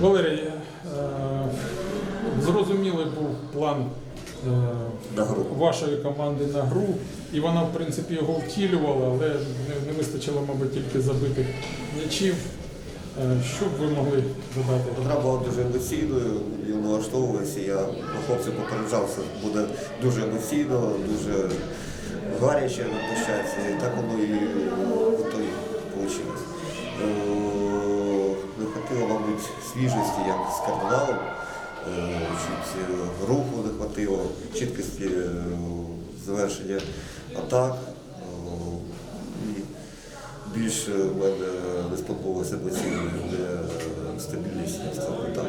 Валерій, е, зрозумілий був план е, вашої команди на гру, і вона, в принципі, його втілювала, але не, вистачило, мабуть, тільки забитих м'ячів. Е, Що б ви могли додати? Гра була дуже емоційною, і налаштовувалася. Я хлопців попереджав, що буде дуже емоційно, дуже гаряче на площадці. І так воно і хватило, мабуть, свіжості, як з кардиналом. Е, е, руху не хватило, чіткості е, завершення атак. Е, І більше в мене не сподобалося емоційна стабільність я так.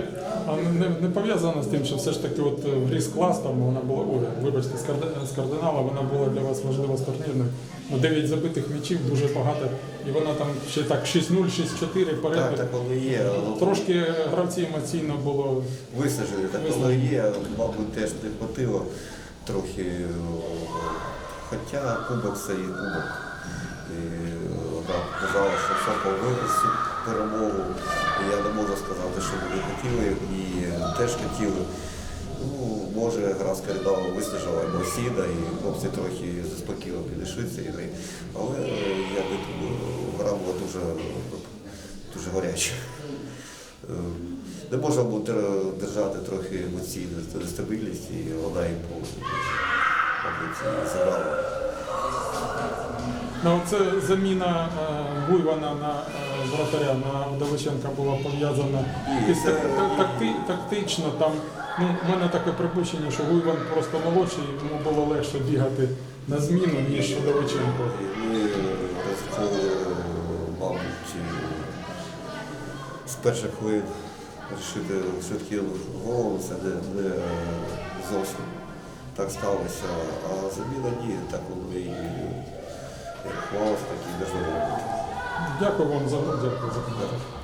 А не, не пов'язано з тим, що все ж таки от е, в грі з клас там вона була, ой, вибачте, з, кардинала, вона була для вас важлива з турнірною. Ну, 9 забитих м'ячів дуже багато, і вона там ще так 6-0, 6-4 Так, перед. так воно і є. Трошки гравці емоційно було. Висаджені, так і є. Мабуть, теж не хватило трохи. Хоча кубок це і кубок. Казала, що Сокол виграв перемогу. Я не можу сказати, що вони хотіли і теж хотіли. Ну, може, гра з коридалом виснажила емоційна, і хлопці трохи заспокійно підійшли цієї. Але я не думаю, гра була дуже, дуже гаряча. Е, Не можна було держати трохи емоційну стабільність, і вона і по- мабуть, забрала. Ну, це заміна е, Гуйвана на е, вратаря на Вдовиченка була пов'язана Ні, це- так- так- такти- тактично. Там, ну, в мене таке припущення, що Гуйван просто молодший, йому було легше бігати на зміну, ніж Вдовиченко. І Ми мабуть, з перших хвилин рішити швидким голом, це не, не зовсім так сталося. А заміна ні, так воно і як хвалося, так і должно. Дякую вам за дякую.